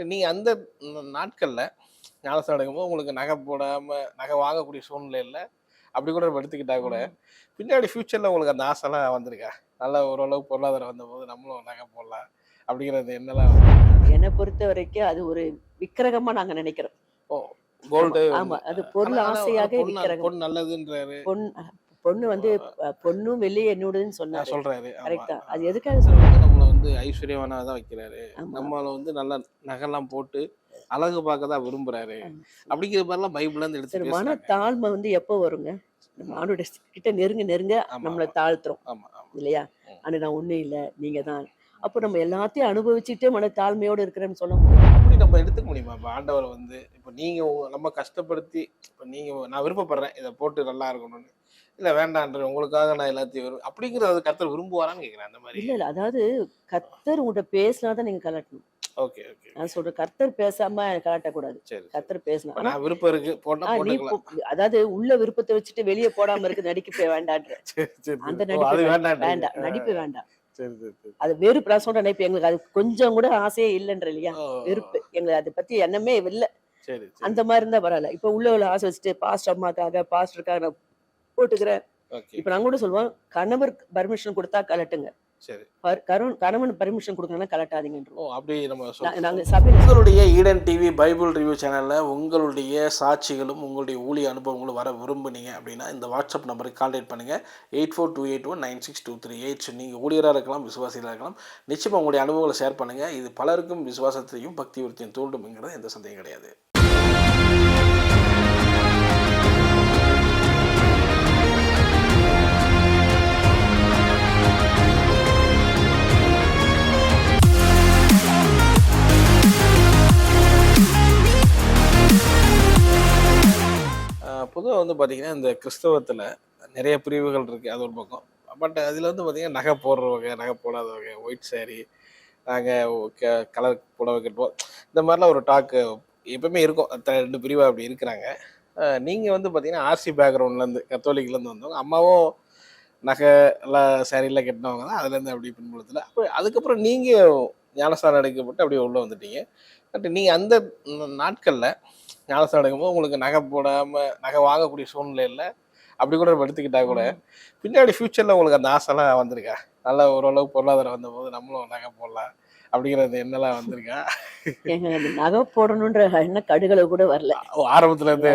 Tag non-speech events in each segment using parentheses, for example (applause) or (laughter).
But நீங்க அந்த நாட்கள்ல ஞானஸ்தானம் எடுக்கும்போது உங்களுக்கு நகை போடாம நகை வாங்கக்கூடிய சூழ்நிலை இல்லை அப்படி கூட எடுத்துக்கிட்டா கூட பின்னாடி ஃபியூச்சர்ல உங்களுக்கு அந்த ஆசைலாம் வந்திருக்கா? நல்ல ஓரளவு பொருளாதாரம் வந்தபோது நம்மளும் நகை போடலாம் அப்படிங்கிறது என்னெல்லாம் என்னை பொறுத்த வரைக்கும் அது ஒரு விக்கிரகமா நாங்க நினைக்கிறோம். கோல்டு ஆமா அது பொருள் ஆசையாக விக்கிரகம். பொண்ணு நல்லதுன்றாரு. பொன் பொண்ணு வந்து பொண்ணும் வெள்ளி என்னோடதுன்னு சொன்னாரு. சொல்றாரு. கரெக்டா அது எதுக்காக சொல்றாரு வந்து நம்மள வந்து ஐஸ்வர்யவானா தான் வைக்கிறாரு. நம்மள வந்து நல்ல நகைலாம் போட்டு அழகு பார்க்க தான் விரும்புறாரு. அப்படிங்கிற மாதிரிலாம் பைபிள்ல இருந்து எடுத்து மன தாழ்மை வந்து எப்போ வருங்க? நம்ம ஆண்டோட கிட்ட நெருங்க நெருங்க நம்மளை. தாழ்த்துறோம். இல்லையா. ஆனா நான் ஒண்ணும் இல்ல. நீங்க தான். அப்போ நம்ம எல்லாத்தையும் அனுபவிச்சுட்டே மன தாழ்மையோட இருக்கிறேன்னு சொல்ல முடியும்? அப்படி நம்ம எடுத்துக்க முடியுமா? இப்போ ஆண்டவர் வந்து இப்போ நீங்க உங்க- நம்ம கஷ்டப்படுத்தி இப்போ நீங்க நான் விருப்பப்படுறேன் இதை போட்டு நல்லா இருக்கணும்னு. இல்ல வேண்டான்ற உங்களுக்காக நான் எல்லாத்தையும் விரும்ப அப்படிங்கிறது கர்த்தர் விரும்புவாரான்னு கேட்குறேன் அந்த மாதிரி. இல்ல இல்ல. அதாவது கர்த்தர் உங்கள்கிட்ட பேசினாதான் நீங்க கலட்டணும். Okay okay. நான் சொல்றேன் கர்த்தர் பேசாம கலட்டக்கூடாது. கர்த்தர் பேசணும் விருப்பம் இருக்கு அதாவது உள்ள விருப்பத்தை வச்சுட்டு வெளியே போடாம இருக்கு நடிக்க வேண்டான்ற. (laughs) அந்த நடிப்பு வேண்டாம். நடிப்பு வேண்டாம். அது வெறுப்பு. நான் சொல்ற நடிப்பு எங்களுக்கு அது கொஞ்சம் கூட ஆசையே இல்லைன்ற இல்லையா? வெறுப்பு. எங்களுக்கு அதை பத்தி எண்ணமே இல்ல. அந்த மாதிரி இருந்தா பரவாயில்ல. இப்ப உள்ள உள்ள ஆசை வச்சுட்டு பாஸ்ட் அம்மாக்காக பாஸ்டருக்காக நான் போட்டுக்கிறேன் ஓகே. இப்ப நாங்க கூட சொல்லுவோம் கணவர் பர்மிஷன் கொடுத்தா கலட்டுங்க சரி. பர்- கணவன் பர்மிஷன் கொடுக்கணும்னா கலட்டாதீங்கன்றோம் ஓ அப்படி நம்ம நாங்க உங்களுடைய ஈடன் டிவி பைபிள் ரிவ்யூ சேனலில் உங்களுடைய சாட்சிகளும் உங்களுடைய ஊழிய அனுபவங்களும் வர விரும்புனீங்க அப்படின்னா இந்த வாட்ஸ்அப் நம்பருக்கு கான்டாக்ட் பண்ணுங்கள் eight four two eight one nine six two three eight நீங்கள் ஊழியராக இருக்கலாம் விசுவாசிகளாக இருக்கலாம். நிச்சயமாக உங்களுடைய அனுபவங்களை ஷேர் பண்ணுங்கள் இது பலருக்கும் விசுவாசத்தையும் பக்தி விருத்தியும் தூண்டும்ங்கிறது எந்த சந்தேகம் கிடையாது. வந்து பார்த்தீங்கன்னா இந்த கிறிஸ்தவத்தில் நிறைய பிரிவுகள் இருக்குது அது ஒரு பக்கம். பட் அதில் வந்து பார்த்தீங்கன்னா நகை போடுற வகை நகை போடாத வகை ஒயிட் saree நாங்கள் கலர் புடவை கட்டுவோம் இந்த மாதிரிலாம் ஒரு டாக்கு எப்பவுமே இருக்கும். ரெண்டு பிரிவாக அப்படி இருக்கிறாங்க. நீங்கள் வந்து பார்த்தீங்கன்னா ஆர்சி பேக்ரவுண்ட்லேருந்து கத்தோலிக்லேருந்து வந்தவங்க அம்மாவும் நகை எல்லாம் சேரீலாம் கட்டினவங்க தான் அதுலேருந்து அப்படி பின்புலத்தில். அப்போ அதுக்கப்புறம் நீங்கள் ஞானஸ்தானம் அடைக்கப்பட்டு அப்படியே உள்ளே வந்துட்டீங்க. பட் நீங்கள் அந்த நாட்களில் ஞானஸ்தானம் எடுக்கும்போது உங்களுக்கு நகை போடாமல் நகை வாங்கக்கூடிய சூழ்நிலை இல்லை அப்படி கூட நம்ம எடுத்துக்கிட்டா கூட பின்னாடி ஃபியூச்சரில் உங்களுக்கு அந்த ஆசைலாம் வந்திருக்கா? நல்ல ஓரளவு பொருளாதாரம் வந்தபோது நம்மளும் நகை போடலாம் அப்படிங்கிறது என்னெல்லாம் வந்திருக்கா? நகை போடணுன்ற என்ன கடுகளை கூட வரல. ஆரம்பத்துல இருந்தே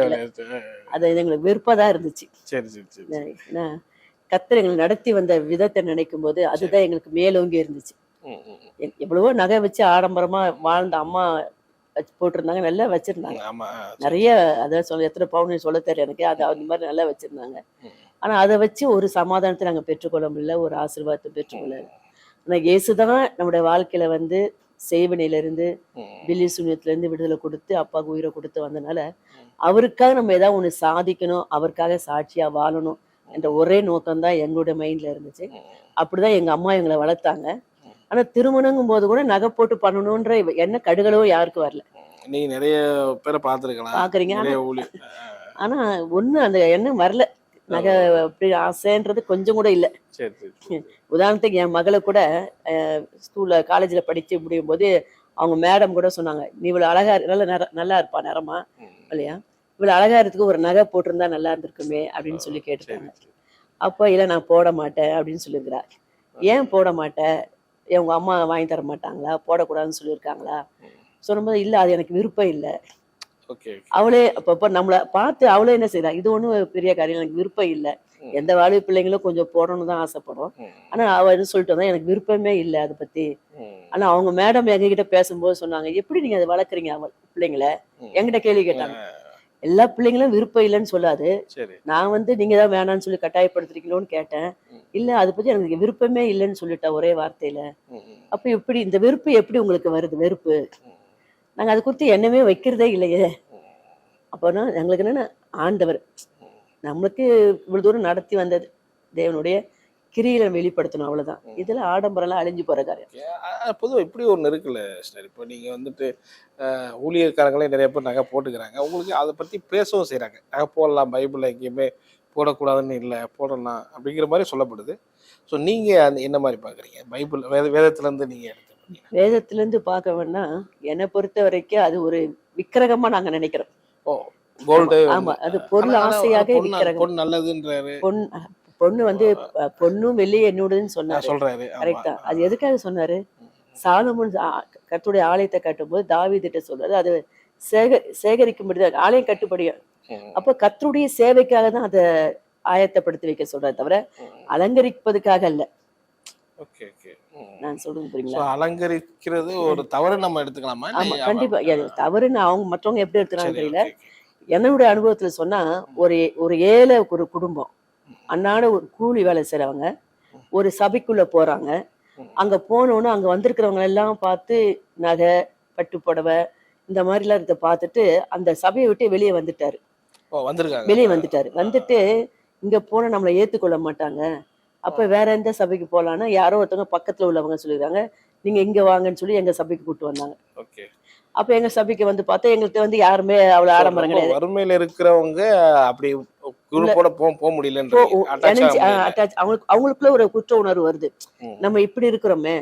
அது எங்களுக்கு விருப்பதா இருந்துச்சு. சரி சரி சரி கத்தர் எங்களை நடத்தி வந்த விதத்தை நினைக்கும் போது அதுதான் எங்களுக்கு மேலோங்கி இருந்துச்சு. எவ்வளவோ நகை வச்சு ஆடம்பரமா வாழ்ந்த அம்மா வச்சு போட்டிருந்தாங்க நல்லா வச்சிருந்தாங்க. நிறைய அதான் சொல்ல எத்தனை பவுன் சொல்ல தெரியல எனக்கு. அது அந்த மாதிரி நல்லா வச்சிருந்தாங்க. ம். ஆனா அதை வச்சு ஒரு சமாதானத்தை நாங்க பெற்றுக்கொள்ள முடியல ஒரு ஆசீர்வாதத்தை பெற்றுக்கொள்ள. ஆனா இயேசுதான் நம்முடைய வாழ்க்கையில வந்து செய்வனையில இருந்து ம், பில்லி சூன்யத்துல இருந்து விடுதலை கொடுத்து அப்பாவுக்கு உயிரை கொடுத்து வந்தனால. அவருக்காக நம்ம ஏதாவது ஒண்ணு சாதிக்கணும் அவருக்காக சாட்சியா வாழணும் என்ற ஒரே நோக்கம் தான் எங்களுடைய மைண்ட்ல இருந்துச்சு. அப்படிதான் எங்க அம்மா எங்களை வளர்த்தாங்க. ஆனா திருமணங்கும் போது கூட நகை போட்டு பண்ணணும்ன்ற என்ன கடுகளோ யாருக்கும் வரல. நீங்க நிறைய பேரை பார்த்துருக்கலாம். பாக்குறீங்க ஆனா ஒண்ணு அந்த எண்ணம் வரல. நகை அப்படி ஆசைன்றது கொஞ்சம் கூட இல்ல. (laughs) உதாரணத்துக்கு என் மகளை கூட ஸ்கூல்ல காலேஜ்ல படிச்சு முடியும் போது அவங்க மேடம் கூட சொன்னாங்க நீ இவ்வளவு அழகா நல்ல நல்லா இருப்பா நிறமா. இல்லையா? இவ்வளவு அழகா இருக்கிறதுக்கு ஒரு நகை போட்டிருந்தா நல்லா இருந்திருக்குமே அப்படின்னு சொல்லி சரி. அப்போ இல்ல நான் போட மாட்டேன் அப்படின்னு சொல்லியிருக்கிறா ஏன் போட மாட்டேன் உங்க அம்மா வாங்கி தர மாட்டாங்களா? போடக்கூடாதுன்னு சொல்லியிருக்காங்களா? சொல்லும்போது இல்ல அது எனக்கு விருப்பம் இல்லை. அவளே அப்பப்போ நம்மளை பார்த்து அவளே என்ன செய்றா? இது ஒண்ணும் பெரிய காரியம் எனக்கு விருப்பம் இல்லை. எந்த வாழ்வு பிள்ளைங்களும் கொஞ்சம் போடணும்னு தான் ஆசைப்படும் ஆனா அவ என்ன சொல்லிட்டு வந்தா எனக்கு விருப்பமே இல்லை அதை பத்தி. ஆனா அவங்க மேடம் எங்ககிட்ட பேசும்போது சொன்னாங்க எப்படி நீங்க அதை வளர்க்குறீங்க அவ பிள்ளைங்கள? ம். என்கிட்ட கேள்வி கேட்டாங்க. எல்லா பிள்ளைங்களும் விருப்பம் இல்லைன்னு சொல்லாது. நான் வந்து நீங்க தான் வேணாம்னு சொல்லி கட்டாயப்படுத்துறீங்களோன்னு கேட்டேன். இல்ல அதை பத்தி எனக்கு விருப்பமே இல்லைன்னு சொல்லிட்டா ஒரே வார்த்தையில. அப்ப எப்படி இந்த வெறுப்பு எப்படி உங்களுக்கு வருது? வெறுப்பு. நாங்க அதை குறித்து எண்ணமே வைக்கிறதே இல்லையே. அப்போனா எங்களுக்கு என்னன்னா ஆண்டவர். நமக்கு இவ்வளவு தூரம் நடத்தி வந்தது. தேவனுடைய கிரியில வெளிப்படுத்தணும் அவ்வளவுதான். இதுல ஆடம்பரம்லாம் அழிஞ்சு போற காரியம். பொதுவாக இப்படி ஒன்று இருக்குல்ல சார் இப்போ நீங்கள் வந்துட்டு அஹ், ஊழியக்காரங்களே நிறைய பேர் நகை போட்டுக்கிறாங்க. உங்களுக்கு அதை பற்றி பேசவும் செய்கிறாங்க நகை போடலாம் பைபிளில் எங்கேயுமே போடக்கூடாதுன்னு இல்லை போடலாம் அப்படிங்கிற மாதிரி சொல்லப்படுது. ஸோ நீங்கள் அந்த என்ன மாதிரி பார்க்குறீங்க? பைபிள் வேத வேதத்துலேருந்து நீங்கள் எடுத்து வேதத்துல இருந்து பார்க்க வேணா என்னை பொறுத்த வரைக்கும் அது ஒரு விக்கிரகமா நாங்க நினைக்கிறோம். ஓ கோல்டு ஆமா அது பொருள் ஆசையாக பொண்ணு நல்லதுன்றாரு. பொன் பொண்ணு வந்து பொண்ணும் வெள்ளியும் என்னோடதுன்னு சொன்னாரு. சொல்றாரு. கரெக்டா அது எதுக்காக சொன்னாரு? சாலமோன் கத்துடைய ஆலயத்தை கட்டும்போது தாவீதிட்ட சொல்றாரு. அது சேக சேகரிக்கும்படி ஆலயம் கட்டுப்படியும் அப்ப கர்த்தருடைய சேவைக்காக தான் அதை ஆயத்தப்படுத்தி வைக்க சொல்றாரு தவிர. அலங்கரிப்பதுக்காக அல்ல. நான் சொல்றது புரியுங்களா? அலங்கரிக்கிறது ஒரு தவறு நம்ம எடுத்துக்கலாமா? ஆமா. கண்டிப்பா. தவறுன்னு அவங்க மற்றவங்க எப்படி எடுக்கிறாங்க சரி, தெரியல. என்னுடைய அனுபவத்துல சொன்னா ஒரு ஒரு ஏழை ஒரு குடும்பம். அன்னாட ஒரு கூலி வேலை செய்றவங்க ஒரு சபைக்குள்ள போறாங்க. அங்க போனோன்னு அங்க வந்திருக்கிறவங்க எல்லாம் பார்த்து நகை பட்டு புடவை இந்த மாதிரிலாம் இருக்க பார்த்துட்டு அந்த சபையை விட்டு வெளியே வந்துட்டாரு. வெளியே வந்துட்டாரு. வந்துட்டு இங்க போனா நம்மளை ஏத்துக்கொள்ள மாட்டாங்க. அப்ப வேற எந்த சபைக்கு போலான்னா யாரோ ஒருத்தவங்க பக்கத்துல உள்ளவங்க சொல்லிடுறாங்க நீங்க இங்க வாங்கன்னு சொல்லி எங்க சபைக்கு கூட்டு வந்தாங்க. ஓகே. அப்ப எங்க சபைக்கு வந்து பார்த்தா எங்கள்கிட்ட வந்து யாருமே அவ்வளவு ஆடம்பரம் கிடையாது. வறுமையில இருக்கிறவங்க அப்படி குரூப்போட போக போக. அவங்களுக்கு அவங்களுக்குள்ள ஒரு குற்ற உணர்வு வருது. நம்ம இப்படி இருக்கிறோமே.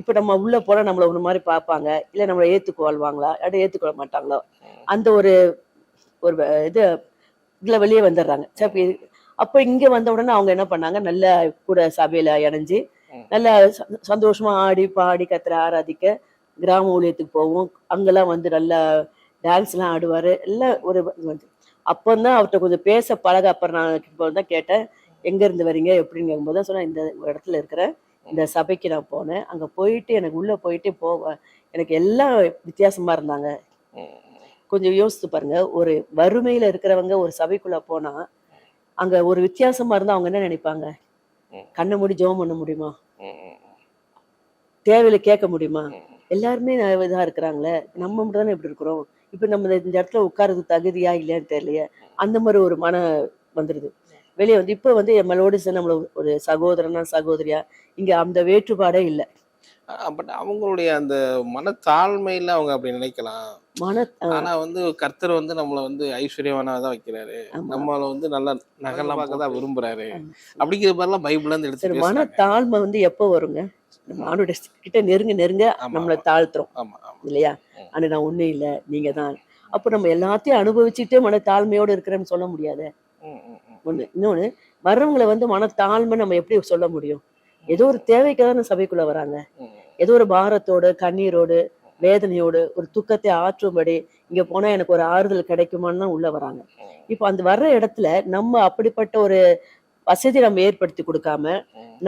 இப்ப நம்ம உள்ள போனா நம்மள ஒரு மாதிரி பார்ப்பாங்க. இல்ல நம்மள ஏத்துக்குவாழ்வாங்களா இல்லாட்டி ஏத்துக்கொள்ள மாட்டாங்களோ? அந்த ஒரு ஒரு இது இதுல வெளியே வந்துடுறாங்க. சரி, அப்ப இங்க வந்த உடனே அவங்க என்ன பண்ணாங்க? நல்ல கூட சபையில இணைஞ்சு. நல்ல சந்தோஷமா ஆடி பாடி கத்திர ஆராதிக்க கிராம ஊழியத்துக்கு போவோம். அங்கெல்லாம் வந்து நல்லா டான்ஸ் எல்லாம் ஆடுவாரு. எல்லாம் ஒரு வந்து அப்பந்தான் அவர்கிட்ட கொஞ்சம் பேச பழக அப்புறம் நான் இப்போ தான் கேட்டேன். எங்க இருந்து வரீங்க? எப்படின்னு கேட்கும்போது தான் சொன்னேன் இந்த இடத்துல இருக்கிறேன் இந்த சபைக்கு நான் போனேன். அங்க போயிட்டு எனக்கு உள்ள போயிட்டு போவேன் எனக்கு எல்லாம் வித்தியாசமா இருந்தாங்க. கொஞ்சம் யோசித்து பாருங்க. ஒரு வறுமையில இருக்கிறவங்க ஒரு சபைக்குள்ள போனா அங்க ஒரு வித்தியாசமா இருந்தா அவங்க என்ன நினைப்பாங்க. கண்ணை மூடி ஜெபம் பண்ண முடியுமா? தேவையில கேட்க முடியுமா? எல்லாருமே இதாக இதா இருக்கிறாங்களே நம்ம மட்டும் தானே இப்படி இருக்கிறோம். இப்போ நம்ம இந்த இந்த இடத்துல உட்கார்றது தகுதியா இல்லையான்னு தெரியலையே அந்த மாதிரி ஒரு மன வந்துடுது வெளியே வந்து இப்போ வந்து நம்மளோட சேர்ந்து நம்மள ஒரு சகோதரனா சகோதரியா இங்க அந்த வேற்றுப்பாடே இல்லை. பட் அவங்களுடைய அந்த மனத்தாழ்மையில அவங்க அப்படி நினைக்கலாம். மன ஆனா வந்து கர்த்தர் வந்து நம்மள வந்து ஐஸ்வர்யவானா தான் வைக்கிறாரு. நம்மள வந்து நல்லா நகலாம் பார்க்க தான் விரும்புறாரு. அப்படிங்கிற மாதிரிலாம் பைபிள்ல இருந்து எடுத்து மன பேசுறாங்க. தாழ்மை வந்து எப்போ வருங்க? நம்ம ஆண்டோட கிட்ட நெருங்க நெருங்க நம்மளை. தாழ்த்துறோம். இல்லையா. ஆனா நான் ஒண்ணும் இல்ல நீங்க தான். அப்ப நம்ம எல்லாத்தையும் அனுபவிச்சுட்டே மன தாழ்மையோட இருக்கிறேன்னு சொல்ல முடியாது. ஒண்ணு இன்னொன்னு வர்றவங்களை வந்து மன தாழ்மை நம்ம எப்படி சொல்ல முடியும்? ஏதோ ஒரு தேவைக்கு தானே சபைக்குள்ள வராங்க. ஏதோ ஒரு பாரத்தோடு கண்ணீரோடு வேதனையோடு ஒரு துக்கத்தை ஆற்றும்படி இங்க போனா எனக்கு ஒரு ஆறுதல் கிடைக்குமான்னு தான் உள்ள வராங்க. இப்போ அந்த வர்ற இடத்துல நம்ம அப்படிப்பட்ட ஒரு வசதி நம்ம ஏற்படுத்தி கொடுக்காம.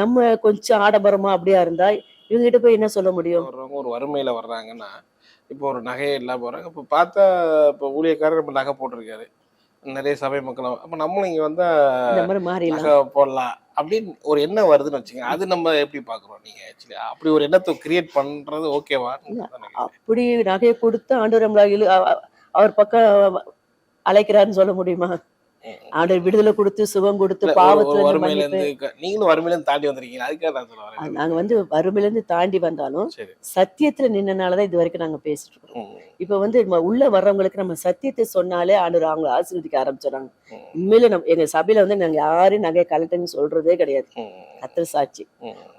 நம்ம கொஞ்சம் ஆடம்பரமா அப்படியா இருந்தா இவங்க கிட்ட போய் என்ன சொல்ல முடியும்? ஒரு வறுமையில வர்றாங்கன்னா இப்போ ஒரு நகையே இல்லாம போறாங்க இப்போ பார்த்தா இப்போ ஊழியக்காரர் இப்போ நகை போட்டிருக்காரு. நிறைய சபை மக்கள் அப்போ நம்மளும் இங்க வந்தா இந்த மாதிரி மாறிடலாம். நகை போடலாம். அப்படின்னு ஒரு எண்ணம் வருதுன்னு வச்சுங்க அது நம்ம எப்படி பாக்குறோம் நீங்க ஆக்சுவலி அப்படி ஒரு எண்ணத்தை கிரியேட் பண்றது ஓகேவா அப்படி நகையை கொடுத்து ஆண்டவர் நம்மள அவர் பக்கம் அழைக்கிறாருன்னு சொல்ல முடியுமா? ஆண்டவர் விடுதலை கொடுத்து சுகம் கொடுத்து பாவத்துல வறுமையில நீங்களும் வறுமையில தாண்டி வந்திருக்கீங்க அதுக்காக நான் சொல்ல அது வரேன். நாங்க வந்து வறுமையில இருந்து தாண்டி வந்தாலும் சத்தியத்துல நின்னனாலதான் இது வரைக்கும் நாங்க பேசிட்டு இருக்கோம். இப்ப வந்து உள்ள வர்றவங்களுக்கு நம்ம சத்தியத்தை சொன்னாலே ஆண்டவர் அவங்கள ஆசீர்வதிக்க ஆரம்பிச்சிடறாங்க. உண்மையில நம்ம எங்க சபையில வந்து நாங்க யாரையும் நகையை கலட்டுன்னு சொல்றதே கிடையாது. கத்தர் சாட்சி.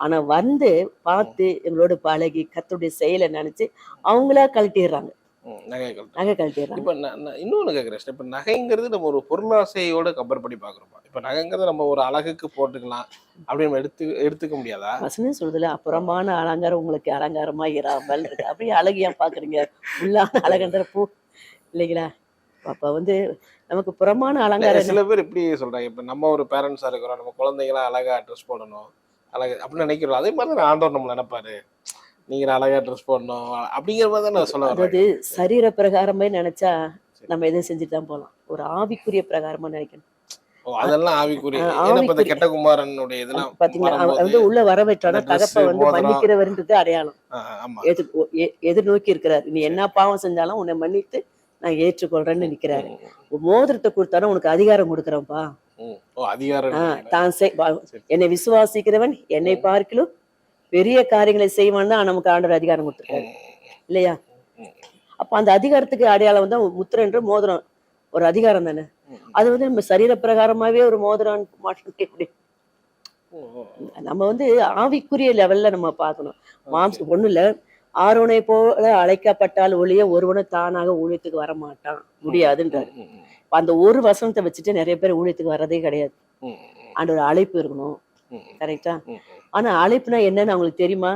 ஆனா வந்து பார்த்து எங்களோட பழகி கத்தருடைய செயலை நினைச்சு அவங்களா கழட்டிடுறாங்க. நகைகள் நகை கழட்டிடுறாங்க இப்ப நான் இன்னொன்னு கேக்குறேன் இப்ப நகைங்கிறது நம்ம ஒரு பொருளாசையோட கம்பேர் பண்ணி பாக்குறோமா இப்ப நகைங்கிறது நம்ம ஒரு அழகுக்கு போட்டுக்கலாம் அப்படின்னு நம்ம எடுத்து எடுத்துக்க முடியாதா? வசனம் சொல்றதுல அப்புறமான அலங்காரம் உங்களுக்கு அலங்காரமா இராமல் இருக்கு. அப்படியே அழகு ஏன் பாக்குறீங்க உள்ளான அழகுன்ற பூ. இல்லைங்களா? அப்ப வந்து நமக்கு புறமான அலங்காரம்? சில பேர் இப்படி சொல்றாங்க. இப்ப நம்ம ஒரு பேரண்ட்ஸா இருக்கிறோம். நம்ம குழந்தைங்களாம் அழகா ட்ரெஸ் போடணும். அழகு அப்படின்னு நினைக்கிறோம். அதே மாதிரி தான் ஆண்டவர் நம்மள நினைப்பாரு. நீங்க அழகா ட்ரெஸ் போடணும் அப்படிங்கிற மாதிரி தான் நான் சொல்ல அதாவது சரீர பிரகாரமே நினைச்சா நம்ம எதை செஞ்சுட்டு தான் போலாம் ஒரு ஆவிக்குரிய பிரகாரமா நினைக்கணும். அதெல்லாம் ஆவிக்குரிய. கெட்ட குமாரனுடைய இதெல்லாம் வந்து உள்ள வர வச்சானா தகப்ப வந்து. மன்னிக்கிறவர்ன்றது அடையாளம். எதிர்நோக்கி இருக்கிறார். நீ என்ன பாவம் செஞ்சாலும் உன்னை மன்னித்து நான் ஏற்றுக்கொள்றேன்னு நிக்கிறாரு மோதிரத்தை கொடுத்தாலும் உனக்கு அதிகாரம் இல்லைங்களா? தான். என்னை விசுவாசிக்கிறவன் என்னை பார்க்கிலும் பெரிய காரியங்களை செய்வான் தான் நமக்கு ஆண்டவர் அதிகாரம் கொடுத்துருக்காரு. இல்லையா? அப்ப அந்த அதிகாரத்துக்கு அடையாளம் வந்து முத்திரன்ற மோதிரம் ஒரு அதிகாரம் தானே. அது வந்து நம்ம சரீர பிரகாரமாவே ஒரு மோதிரம் ஓ, ஓ. நம்ம வந்து ஆவிக்குரிய லெவல்ல நம்ம பார்க்கணும். மாம்சம் ஒண்ணு இல்ல. ஆரோனை போல அழைக்கப்பட்டால் ஒழிய ஒருவனும் தானாக ஊழியத்துக்கு வர மாட்டான் முடியாதுன்றாரு அந்த ஒரு வசனத்தை வச்சுட்டு நிறைய பேர் ஊழியத்துக்கு வர்றதே கிடையாது. அந்த ஒரு அழைப்பு இருக்கணும். கரெக்டா ஆனா அழைப்புனா என்னன்னு அவங்களுக்கு தெரியுமா?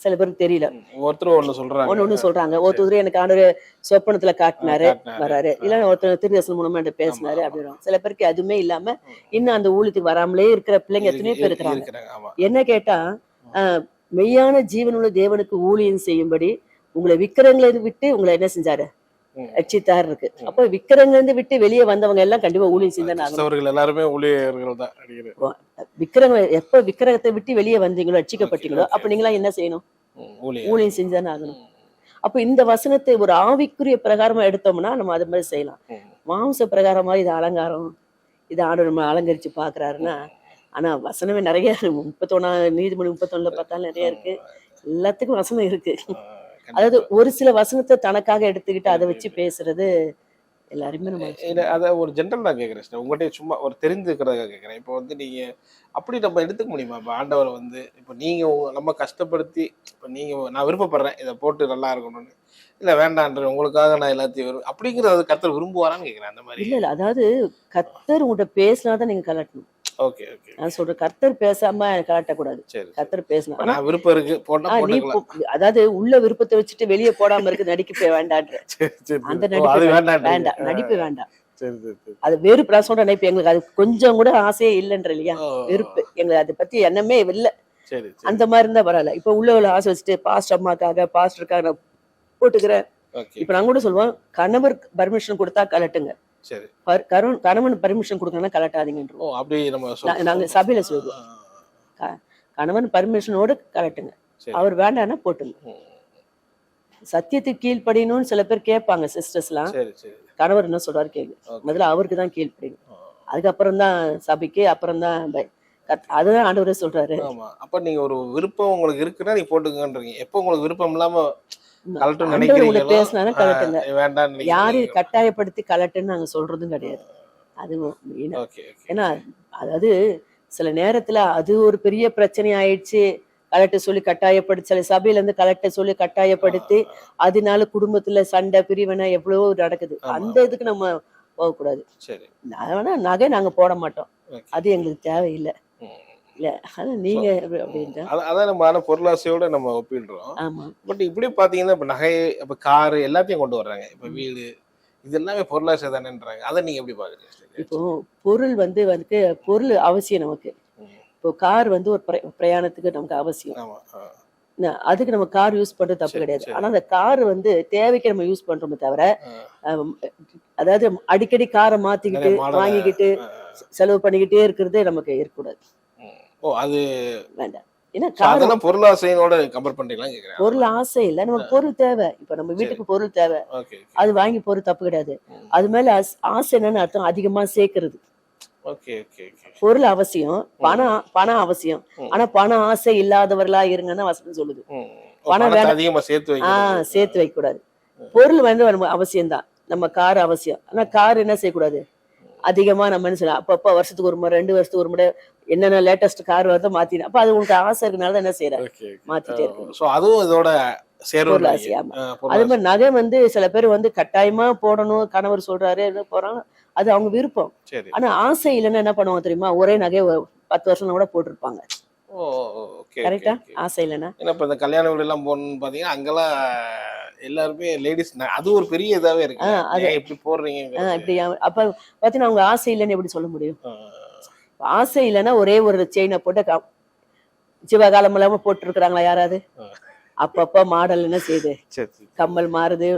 சில பேருக்கு தெரியல. ஒருத்தர் ஒண்ணு சொல்றாங்க. ஒண்ணு ஒண்ணு சொல்றாங்க. ஒருத்தர் எனக்கு ஆண்டவர் சொப்பனத்துல காட்டினாரு. வராரு. இல்ல ஒருத்தர் திருதர்சனம் மூலமா என்கிட்ட பேசினாரு. அப்படின்னு சில பேருக்கு எதுவுமே இல்லாம இன்னும் அந்த ஊழியத்துக்கு வராமலே இருக்கிற பிள்ளைங்க எத்தனையோ பேர் இருக்கிறாங்க. என்ன கேட்டா ஆஹ், மெய்யான ஜீவனுள்ள தேவனுக்கு ஊழியம் செய்யும்படி உங்களை விக்கிரங்களை விட்டு உங்களை என்ன செஞ்சாரு. ரட்சித்தார் இருக்கு. அப்ப விக்கிரங்கல இருந்து விட்டு வெளியே வந்தவங்க எல்லாம் கண்டிப்பா ஊழியம் கிறிஸ்தவர்கள் எல்லாருமே ஊழியர்கள் தான் விக்கிரங்க எப்ப விக்கிரகத்தை விட்டு வெளியே வந்தீங்களோ ரட்சிக்கப்பட்டீங்களோ அப்ப நீங்களா என்ன செய்யணும்? ஊழியம் செஞ்சுதானே ஆகணும். அப்ப இந்த வசனத்தை ஒரு ஆவிக்குரிய பிரகாரமா எடுத்தோம்னா நம்ம அது மாதிரி செய்யலாம். மாம்ச பிரகாரமா இது அலங்காரம். இது ஆண்டு நம்ம அலங்கரிச்சு பாக்குறாருன்னா ஆனா வசனமே நிறைய முப்பத்தொன்னா நீதிமொழி முப்பத்தொன்னுல பார்த்தாலும் நிறைய இருக்கு. எல்லாத்துக்கும் வசனம் இருக்கு. அதாவது. ஒரு சில வசனத்தை தனக்காக எடுத்துக்கிட்டு அதை வச்சு பேசுறது எல்லாருமே நம்ம இல்ல அத ஒரு ஜென்ரல் தான் கேக்குறேன் sister. உங்கள்கிட்ட சும்மா ஒரு தெரிஞ்சுக்கிறதுக்காக கேக்குறேன். இப்போ வந்து நீங்க அப்படி நம்ம எடுத்துக்க முடியுமா? இப்போ ஆண்டவரை வந்து இப்போ நீங்க உங்க- நம்ம கஷ்டப்படுத்தி இப்போ நீங்க நான் விருப்பப்படுறேன் இதை போட்டு நல்லா இருக்கணும்னு. இல்ல வேண்டான்ற உங்களுக்காக நான் எல்லாத்தையும் விரும்ப அப்படிங்கிறது கத்தர் விரும்புவாரான்னு கேக்குறேன் அந்த மாதிரி. இல்ல இல்ல. அதாவது கர்த்தர் உங்கள்கிட்ட பேசினாதான் நீங்க கலட்டணும். ஓகே ஓகே நான் சொல்றேன் கர்த்தர் பேசாம கலட்டக்கூடாது. கர்த்தர் பேசணும். நான் விருப்பம் இருக்கு அதாவது உள்ள விருப்பத்தை வச்சுட்டு வெளியே போடாம இருக்கு நடிக்க வேண்டான்ற. (laughs) அந்த நடிப்பு வேண்டாம். நடிப்பு வேண்டாம். அது வெறுப்பு. நான் சொல்ற நடிப்பு எங்களுக்கு அது கொஞ்சம் கூட ஆசையே இல்லைன்ற இல்லையா? வெறுப்பு. எங்களுக்கு அதை பத்தி எண்ணமே இல்ல. அந்த மாதிரி இருந்தா பரவாயில்ல. இப்ப உள்ள உள்ள ஆசை வச்சுட்டு பாஸ்ட் அம்மாக்காக பாஸ்டருக்காக நான் போட்டுக்கிறேன். இப்ப நாங்க கூட சொல்லுவோம் கணவர் பர்மிஷன் கொடுத்தா கலட்டுங்க சரி. பர்- கணவன் பர்மிஷன் கொடுக்கணும்னா கலட்டாதீங்கன்றோம். ஓ அப்படி நம்ம. நாங்க சபையில சொல்லுவோம் கணவன் பர்மிஷனோட கலட்டுங்க. அவர் வேண்டாம்னா போட்டுங்க. சத்தியத்துக்கு கீழ்ப்படியணும்னு சில பேர் கேட்பாங்க சிஸ்டர்ஸ்லாம் கணவர் என்ன சொல்றாரு Okay. முதல்ல அவருக்கு தான் கீழ்ப்படியும் ஆ. அதுக்கப்புறம் தான் சபைக்கு அப்புறம் தான் அதுதான் ஆண்டவரே சொல்றாரு. ஆமா. அப்ப நீங்க ஒரு விருப்பம் உங்களுக்கு இருக்குன்னா நீங்க போட்டுக்கன்றீங்க எப்போ உங்களுக்கு விருப்பம் இல்லாம கலட்டும் நினைக்கிறீங்களோ? பேசினாலும் கலட்டுங்க. வேண்டாம் யாரு கட்டாயப்படுத்தி கலட்டுன்னு நாங்க சொல்றதும் கிடையாது. அது main. Okay okay. ஏன்னா அதாவது சில நேரத்துல அது ஒரு பெரிய பிரச்சனை ஆயிடுச்சு. கலட்ட சொல்லி கட்டாயப்படுத்தி சில சபையில இருந்து கலட்ட சொல்லி கட்டாயப்படுத்தி அதனால குடும்பத்துல சண்டை பிரிவினை எவ்வளவோ நடக்குது. அந்த இதுக்கு நம்ம போகக்கூடாது. ஆனா நகை நாங்க போட மாட்டோம். அது எங்களுக்கு தேவையில்லை. இல்ல ஆனா நீங்க அப்படி- அப்படின்ட்டா. அத- அதான் நம்ம பொருளாசையோட நம்ம ஒப்பிடுறோம். ஆமா. பட் இப்படி பாத்தீங்கன்னா இப்ப நகை இப்ப காரு எல்லாத்தையும் கொண்டு வர்றாங்க. இப்ப வீடு இது எல்லாமே பொருளாசை தானேன்றாங்க. அதை நீங்க எப்படி பாக்குறீங்க இப்போ பொருள் வந்து வந்து பொருள் அவசியம் நமக்கு. இப்போ கார் வந்து ஒரு பிர- பிரயாணத்துக்கு நமக்கு அவசியம். அதுக்கு நம்ம கார் யூஸ் பண்றது தப்பு கிடையாது. ஆனா அந்த கார் வந்து தேவைக்கு நம்ம யூஸ் பண்றோமே தவிர அதாவது அடிக்கடி காரை மாத்திக்கிட்டு வாங்கிக்கிட்டு செலவு பண்ணிக்கிட்டே இருக்கிறது நமக்கு இருக்கக்கூடாது. ஓ அது வேண்டாம். ஏன்னா அதெல்லாம் பொருளாசையோட கம்பேர் பண்றீங்களா கேக்குறேன். பொருள் ஆசை இல்ல. நமக்கு பொருள் தேவை. இப்ப நம்ம வீட்டுக்கு பொருள் தேவை. அது வாங்கி பொருள் தப்பு கிடையாது. அது மேல ஆசை என்னன்னு அர்த்தம்? அதிகமா சேர்க்கிறது. பொருள் அவசியம். பணம் பணம் அவசியம். ஆனா பண ஆசை இல்லாதவர்களா இருங்கன்னு வசனம் சொல்லுது. பணம் வேணா- அதிகமா சேர்த்து ஆஹ் சேர்த்து வைக்க கூடாது பொருள் வந்து நம்ம அவசியம்தான். நம்ம கார் அவசியம். ஆனா கார் என்ன செய்யக்கூடாது? அதிகமா நம்ம என்ன சொல்லலாம் அப்பப்ப வருஷத்துக்கு ஒரு முறை ரெண்டு வருஷத்துக்கு ஒரு முறை என்னென்ன லேட்டஸ்ட் கார் வருதோ மாத்திடும் அப்ப அது உங்களுக்கு ஆசை இருக்கனால என்ன செய்யற ஓகே மாத்திட்டே இருக்கு சோ அதுவும் இதோட பொருள் ஆசை, ஆமா. அது மாதிரி நகை வந்து சில பேர் வந்து கட்டாயமா போடணும் கணவர் சொல்றாரு என்ன போறாங்க அது அவங்க விருப்பம். ஆனா ஆசை இல்லைன்னா என்ன பண்ணுவாங்க தெரியுமா? ஒரே ஒரு பத்து வருஷம் கூட போட்டிருப்பாங்க. கரெக்டா ஆசை இல்லைன்னா. ஏன்னா இப்ப இந்த கல்யாண வீடு எல்லாம் போகணும்னு பாத்தீங்கன்னா அங்கெல்லாம் எல்லாருமே லேடிஸ் அது ஒரு பெரிய இதாவே இருக்கு. அது- ஏன் இப்படி போடுறீங்க? இப்படி அப்ப பாத்தீங்கன்னா அவங்க ஆசை இல்லைன்னு எப்படி சொல்ல முடியும்? ஆசை இல்லைன்னா ஒரே ஒரு செயினை போட்டு ஜீவகாலம் இல்லாம போட்டுருக்குறாங்களா யாராவது. அப்பப்ப மாடல் என்ன செய்யுது கம்மல் மாறுது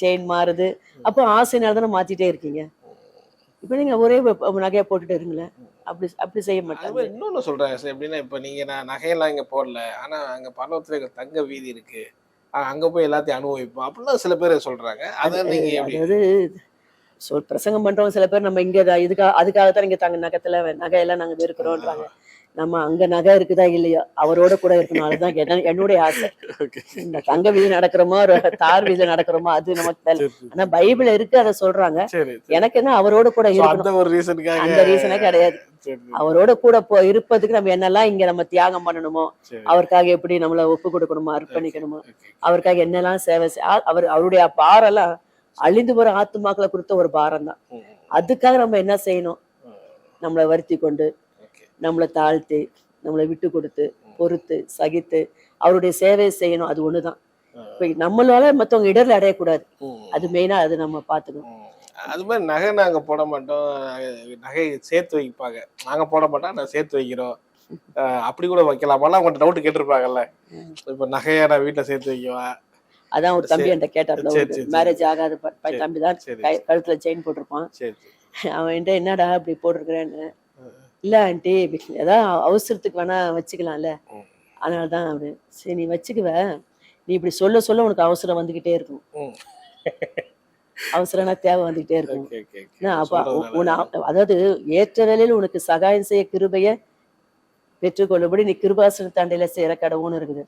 செயின் மாறுது. அப்போ ஆசைனால தானே மாத்திட்டே இருக்கீங்க? இப்ப நீங்க ஒரே நகையை போட்டுட்டு இருங்களேன். அப்படி அப்படி செய்ய மாட்டாங்க. இன்னொன்னு சொல்றாங்க சார். எப்படின்னா இப்ப நீங்க நான் நகையெல்லாம் இங்க போடல. ஆனா அங்க இருக்க தங்க வீதி இருக்கு. அங்க போய் எல்லாத்தையும் அனுபவிப்போம். அப்படிலாம் சில பேர் சொல்றாங்க. அதை நீங்க அதாவது சொல் பிரசங்கம் பண்றவங்க சில பேர் நம்ம இங்க இத- இதுக்காக அதுக்காக தான் இங்க தங்க நகத்துல நகையெல்லாம் நாங்க வெறுக்கிறோன்றாங்க நம்ம அங்க நகை இருக்குதா இல்லையா? அவரோட கூட இருக்கணும் அதுதான் என்ன- என்னுடைய ஆசை. இந்த தங்க வீதி நடக்கிறோமோ? தார் வீதியில நடக்கிறோமோ? அது நமக்கு. ஆனா பைபிள் இருக்கு அதை சொல்றாங்க. எனக்கு என்ன அவரோட கூட இருக்கணும். அந்த ரீசனே கிடையாது. அவரோட கூட போ இருப்பதுக்கு நம்ம என்னெல்லாம் இங்க நம்ம தியாகம் பண்ணணுமோ அவருக்காக எப்படி நம்மள ஒப்பு கொடுக்கணுமோ அர்ப்பணிக்கணுமோ அவருக்காக என்னெல்லாம் சேவை அவர் அவருடைய பாரெல்லாம் அழிந்து போற ஆத்துமாக்களை குறித்த ஒரு பாரம் தான் அதுக்காக நம்ம என்ன செய்யணும். நம்மளை வருத்தி கொண்டு நம்மளை தாழ்த்தி நம்மளை விட்டு கொடுத்து பொறுத்து சகித்து அவருடைய சேவை செய்யணும். அது ஒண்ணுதான். இப்ப நம்மளால மத்தவங்க இடர்ல அடையக்கூடாது. அது மெயினா அது நம்ம பாத்துக்கணும். அது மாதிரி நகை நாங்க போட மாட்டோம். நகை சேர்த்து வைப்பாங்க. நாங்க போட மாட்டோம். நான் சேர்த்து வைக்கிறோம். அப்படி கூட வைக்கலாமாலாம் அவங்க டவுட் கேட்டிருப்பாங்கல்ல. இப்ப நகையை நான் வீட்டுல சேர்த்து வைக்கவா? அதான் ஒரு தம்பி என்கிட்ட சரி, மேரேஜ் ஆகாத தம்பி தான் கழுத்துல செயின் போட்டிருப்பான். (laughs) அவன் என்கிட்ட என்னடா இப்படி போட்டிருக்கிறேன்னு? இல்ல ஆண்டி ஏதாவது அவசரத்துக்கு வேணா வச்சுக்கலாம்ல. ம். அதனாலதான் அப்படி சரி நீ வச்சுக்குவ. நீ இப்படி சொல்ல சொல்ல உனக்கு அவசரம் வந்துகிட்டே இருக்கும். அவசரம்னா தேவை வந்துகிட்டே இருக்கும். அப்ப அதாவது ஏற்ற வேலையில் உனக்கு சகாயம் செய்ய கிருபைய பெற்றுக்கொள்ளும்படி நீ கிருபாசன தாண்டையில சேர கடவுன்னு இருக்குது.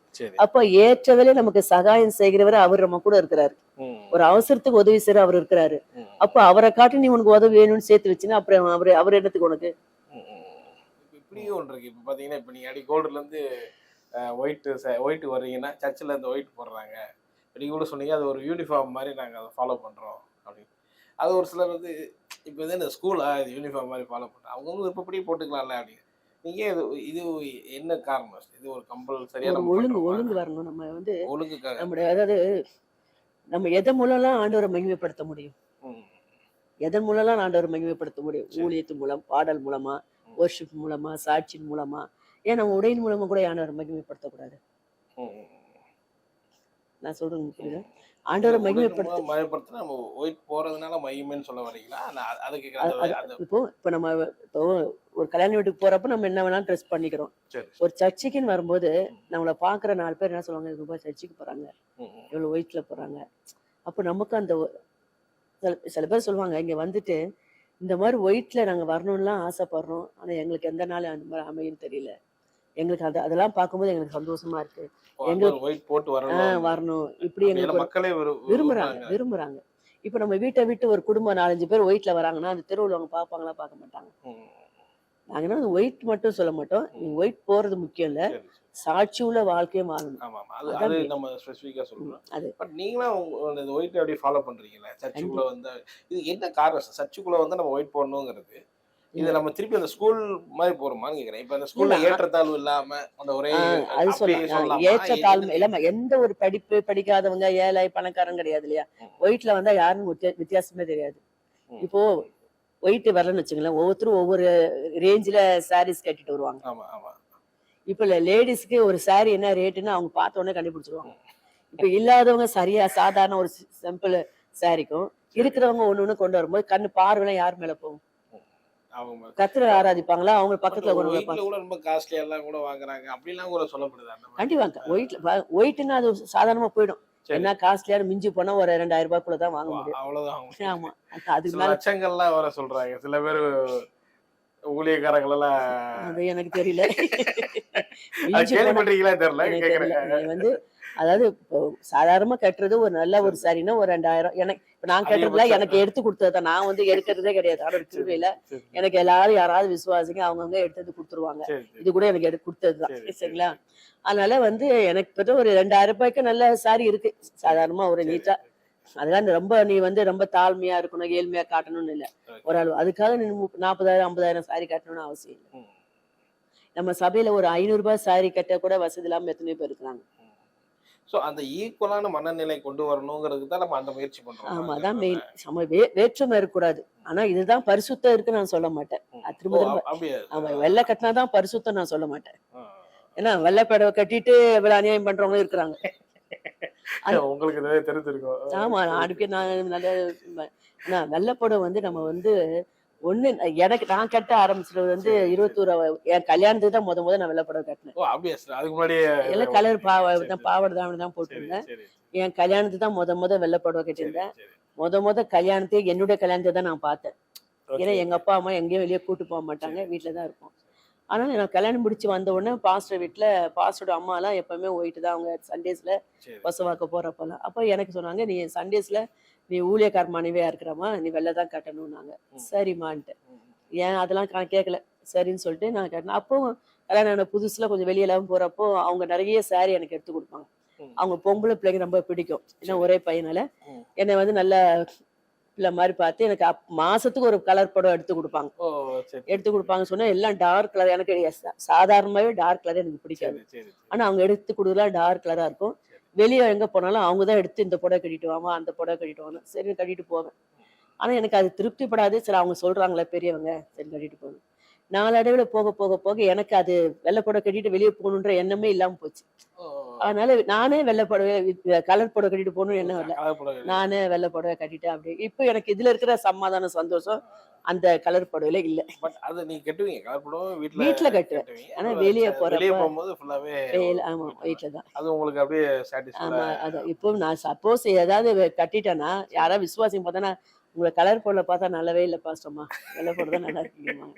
அப்ப ஏற்ற வேலை நமக்கு சகாயம் செய்கிறவர் அவர் நம்ம கூட இருக்கிறாரு. ஒரு அவசரத்துக்கு உதவி செய்யற அவர் இருக்கிறாரு. அப்ப அவரை காட்டி நீ உனக்கு உதவி வேணும்னு சேர்த்து வச்சுன்னா அப்புறம் அவரு அவர் என்னத்துக்கு உனக்கு? இப்படியும் ஒன்று இருக்கு. இப்போ பார்த்தீங்கன்னா இப்போ நீங்கள் அடி கோல்டுல இருந்து ஒயிட்டு ஒயிட் வர்றீங்கன்னா சர்ச்சில் இந்த ஒயிட் போடுறாங்க. நீங்கள் கூட சொன்னீங்க அது ஒரு யூனிஃபார்ம் மாதிரி நாங்கள் அதை ஃபாலோ பண்ணுறோம் அப்படின்னு. அது ஒரு சிலர் வந்து இப்போ இது இந்த ஸ்கூலா இது யூனிஃபார்ம் மாதிரி ஃபாலோ பண்ணுறோம் அவங்கவுங்க விருப்பப்படி போட்டுக்கலாம்ல அப்படின்னு. நீங்கள் இது இது என்ன காரணம்? இது ஒரு நம்ம ஒழுங்கு? ஒழுங்கு வரணும். நம்ம வந்து ஒழுங்குக்காக. நம்முடைய அதாவது நம்ம எதன் மூலம்லாம் ஆண்டவரை மகிமைப்படுத்த முடியும்? எதன் மூலம்லாம் ஆண்டவரை மகிமைப்படுத்த முடியும்? ஊழியத்து மூலம் பாடல் மூலமா worship மூலமா சாட்சியின் மூலமா? ஏன் நம்ம உடையின் மூலமா கூட ஆண்டவரை மகிமைப்படுத்தக்கூடாது. நான் சொல்றது புரியுதா? ஆண்டவரை மகிமைப்படுத்த மகிமைப்படுத்தினா நம்ம ஒயிட் போகிறதுனால மகிமைன்னு சொல்ல வரீங்களா? நான் அது- அது அது- கேட்குறேன் அந்த இப்போ இப்போ நம்ம இப்போ ஒரு கல்யாண வீட்டுக்கு போறப்ப நம்ம என்ன வேணாலும் ட்ரெஸ் பண்ணிக்கிறோம். ஒரு சர்ச்சுக்குன்னு வரும்போது நம்மளை பாக்குற நாலு பேர் என்ன சொல்லுவாங்க? ரூபாய் சர்ச்சுக்கு போறாங்க. இவ்வளவு ஒயிட்ல போறாங்க. அப்போ நமக்கு அந்த சில பேர் சொல்லுவாங்க இங்க வந்துட்டு இந்த மாதிரி ஒயிட்ல நாங்க வரணும்லாம் ஆசைப்படுறோம். ஆனா எங்களுக்கு எந்த நாள் அந்த மாதிரி அமையும் தெரியல. எங்களுக்கு அது அதெல்லாம் பார்க்கும்போது எங்களுக்கு சந்தோஷமா இருக்கு. எங்க- ஒயிட் போட்டு ஆஹ் வரணும் வரணும். இப்படி எங்களுக்கு மக்களே விரு- விரும்புறாங்க. விரும்புறாங்க. இப்ப நம்ம வீட்டை விட்டு ஒரு குடும்பம் நாலஞ்சு பேர் ஒயிட்ல வராங்கன்னா அந்த தெருவில் அவங்க பார்ப்பாங்களா பார்க்க மாட்டாங்க. ம், நாங்க என்ன ஒயிட் மட்டும் சொல்ல மாட்டோம். நீங்க ஒயிட் போறது முக்கியம் இல்ல. சாட்சி உள்ள வாழ்க்கையும் வாழணும் அது. நம்ம ஸ்பெசிஃபிக்கா சொல்றோம். அது. பட் நீங்களும் உங்க- இந்த ஒயிட் அப்படியே ஃபாலோ பண்றீங்களா சர்ச்சுக்குள்ள வந்து இது என்ன காரணம்? சர்ச்சுக்குள்ள வந்து நம்ம ஒயிட் போடணுங்கிறது. இது நம்ம திருப்பி அந்த ஸ்கூல் மாதிரி போறோமான்னு கேக்குறேன். இப்ப அந்த ஸ்கூல்ல இல்ல, ஏற்றத்தாழ்வு இல்லாம அந்த ஒரே அது சொல்லலாம் சொல்லலாமா? ஆஹ் ஏற்ற இது- தாழ்மை இல்லாம எந்த ஒரு படிப்பு படிக்காதவங்க ஏழை பணக்காரன் கிடையாது இல்லையா. ஒயிட்ல வந்தா வித்தியா- வித்தியாசமே தெரியாது. இப்போ ஒயிட் வரலன்னு வச்சுங்களேன் ஒவ்வொருத்தரும் ஒவ்வொரு ரேஞ்சில சாரீஸ் கட்டிட்டு வருவாங்க. இப்ப லேடிஸ்க்கு ஒரு saree என்ன ரேட்டுன்னு அவங்க பார்த்த உடனே கண்டுபிடிச்சிருவாங்க. இப்ப இல்லாதவங்க சரியா சாதாரண ஒரு சிம்பிள் சாரிக்கும் இருக்கிறவங்க ஒண்ணு ஒண்ணு கொண்டு வரும்போது கண்ணு பார்வைலாம் யார் மேல போகும்? அவங்க கத்திர ஆராதிப்பாங்களா? அவங்க பக்கத்துல கொண்டு கூட ரொம்ப காஸ்ட்லியா எல்லாம் கூட வாங்குறாங்க. அப்படிலாம் கூட சொல்லப்படுது. கண்டிப்பாங்க ஒயிட்ல ஒயிட்னா அது சாதாரணமா போயிடும். என்ன காஸ்ட்லியான மிஞ்சி போனா ஒரு ரெண்டாயிரம் ரூபாய்க்குள்ள தான் வாங்க முடியும். அவ்வளவுதான். ஆமா. அதுக்கு மேல லட்சங்கள்லாம் வர சொல்றாங்க. சில பேர் ஊழியக்காரங்கள் எல்லாம் அது எனக்கு தெரியல. கேள்விப்பட்டீங்களா தெரியல? வந்து அதாவது சாதாரணமா கட்டுறது ஒரு நல்ல ஒரு சாரின்னா ஒரு ரெண்டாயிரம். எனக்கு இப்ப நான் கட்டுறதுல. எனக்கு எடுத்து கொடுத்தது நான் வந்து எடுக்கிறதே கிடையாது. ஆனா திருவையில எனக்கு எல்லாரும் யாராவது விசுவாசிங்க அவங்கவுங்க எடுத்து கொடுத்துருவாங்க. இது கூட எனக்கு எடுத்து சரி. சரிங்களா? அதனால வந்து எனக்கு கிட்ட ஒரு ரெண்டாயிரம் ரூபாய்க்கு நல்ல சாரி இருக்கு. சாதாரணமா ஒரு. நீட்டா. அதெல்லாம் ரொம்ப நீ வந்து ரொம்ப தாழ்மையா இருக்கணும் ஏழ்மையா காட்டணும்னு இல்ல. ஒரு அளவு அதுக்காக நீ நாற்பதாயிரம் ஐம்பதாயிரம் சாரி கட்டணும்னு அவசியம் இல்லை. நம்ம சபையில ஒரு ஐநூறு ரூபாய் சாரி கட்ட கூட வசதி இல்லாம எத்தனை பேர் இருக்கிறாங்க. சோ அந்த ஈக்குவலான மனநிலை கொண்டு வரணுங்கிறதுக்கு தான் நம்ம அந்த முயற்சி பண்றோம். ஆமா அதான் மெயின் நம்ம வே- வேற்றுமை இருக்கக்கூடாது. ஆனா இதுதான் பரிசுத்தம் இருக்குன்னு நான் சொல்ல மாட்டேன். திரும்ப அவன் வெள்ளை கட்டினா தான் பரிசுத்தம் நான் சொல்ல மாட்டேன். ஏன்னா வெள்ளை படவை கட்டிட்டு இவ்வளவு அநியாயம் பண்றவங்க இருக்கிறாங்க. உங்களுக்கு நிறைய தெரிஞ்சிருக்கும். ஆமா நான் நான் நல்ல ஆனா வெள்ளை புடவை வந்து நம்ம வந்து ஒண்ணு எனக்கு நான் கட்ட ஆரம்பிச்சது வந்து. இருபத்தோரு என் கல்யாணத்துக்கு தான் முத முத நான் வெள்ளப்படம் கட்டினேன். எல்லாம் கலர் பாவ சரி, தான் சரி. பாவாடை தான் தான் போட்டிருந்தேன். என் கல்யாணத்துக்கு தான் முத முத வெள்ளப்படம் கட்டியிருந்தேன். முத முத கல்யாணத்துக்கு என்னுடைய கல்யாணத்தை தான் நான் பார்த்தேன். ஏன்னா. எங்க அப்பா அம்மா எங்கேயும் வெளியே கூட்டு போக மாட்டாங்க. வீட்டில தான் இருப்போம். அதனால நான் கல்யாணம் முடிச்சு வந்த உடனே பாஸ்டர் வீட்டுல பாஸ்டரோட அம்மா எல்லாம் எப்பவுமே போயிட்டு தான் அவங்க சண்டேஸ்ல பசுவாக்க போறப்பெல்லாம் அப்போ எனக்கு சொன்னாங்க நீ சண்டேஸ்ல நீ ஊழியக்கார மனைவியா இருக்கிறமா நீ வெளில தான் கட்டணும்னாங்க. சரிம்மான்ட்டு. ஏன் அதெல்லாம் நான் கேட்கல சரின்னு சொல்லிட்டு நான் கட்டினேன் அப்போ கல்யாணம் ஆன புதுசுல கொஞ்சம் வெளியெல்லாம் போறப்போ அவங்க நிறைய saree எனக்கு எடுத்து கொடுப்பாங்க. அவங்க பொம்பளை பிள்ளைங்க ரொம்ப பிடிக்கும். ஏன்னா சரி. ஒரே பையனால. என்னை வந்து நல்ல பிள்ளை மாதிரி பார்த்து எனக்கு மாசத்துக்கு ஒரு கலர் படம் எடுத்து கொடுப்பாங்க. சரி. எடுத்து கொடுப்பாங்க சொன்னா எல்லாம் டார்க் கலர் எனக்கு சாதாரணமாவே டார்க் கலர் எனக்கு பிடிக்காது. சரி சரி ஆனா அவங்க எடுத்து கொடுக்கலாம் டார்க் கலரா இருக்கும். சரி. வெளியே எங்க போனாலும் அவங்க தான் எடுத்து இந்த புடவை கட்டிட்டு வாமா அந்த புடவை கட்டிட்டு வாங்க சரி கட்டிட்டு போவேன். ஆனா எனக்கு அது திருப்திப்படாது. சரி அவங்க சொல்றாங்களே பெரியவங்க சரி கட்டிட்டு போவேன் நாளடைவில் போக போக போக எனக்கு அது வெள்ளை புடவை கட்டிட்டு வெளியே போகணுன்ற எண்ணமே இல்லாமல் போச்சு. அதனால நானே வெள்ளை புடவை கலர் புடவை கட்டிட்டு போகணும்னு இல்லை புடவை நானே வெள்ளை புடவை கட்டிட்டேன் அப்படி. இப்போ எனக்கு இதுல இருக்கிற சமாதான சந்தோஷம் அந்த கலர் புடவையில இல்ல. பட் அது நீங்க கட்டுவீங்க. கலர் புடவை வீட்ல வீட்ல கட்டுவேன். ஆனா வெளிய வெளிய போறப்ப- போகும்போது ஃபுல்லாவே ஆமா வீட்டுல தான். அது உங்களுக்கு அப்படியே ஆமா சாட்டிஸ்ஃபைடா அது இப்போ நான் சப்போஸ் ஏதாவது வெ- கட்டிட்டேன்னா யாராவது விசுவாசிங்க பார்த்தா உங்களை கலர் பொருளை பார்த்தா நல்லாவே இல்லை பாஸ்டம்மா வெள்ளை போட தான் நல்லா இருக்கீங்கம்மா.